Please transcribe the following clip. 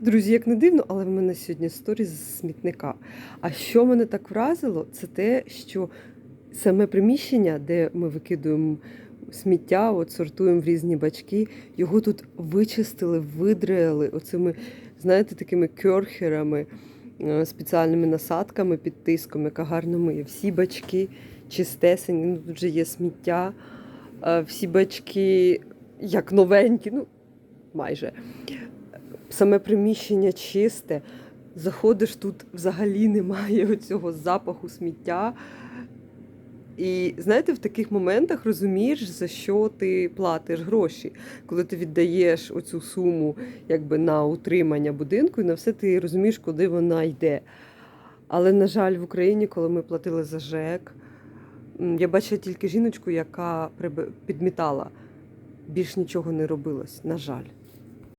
Друзі, як не дивно, але в мене сьогодні сторіс з смітника. А що мене так вразило, це те, що саме приміщення, де ми викидуємо сміття, от сортуємо в різні бачки, його тут вичистили, видряли оцими, знаєте, такими кьорхерами, е, спеціальними насадками під тиском, яка гарно миє. Всі бачки чистесені, ну тут же є сміття, е, всі бачки як новенькі, ну майже саме приміщення чисте. Заходиш, тут взагалі немає цього запаху сміття. І знаєте, в таких моментах розумієш, за що ти платиш гроші, коли ти віддаєш оцю суму якби, на утримання будинку, і на все ти розумієш, куди вона йде. Але, на жаль, в Україні, коли ми платили за ЖЕК, я бачила тільки жіночку, яка підмітала. Більш нічого не робилось, на жаль.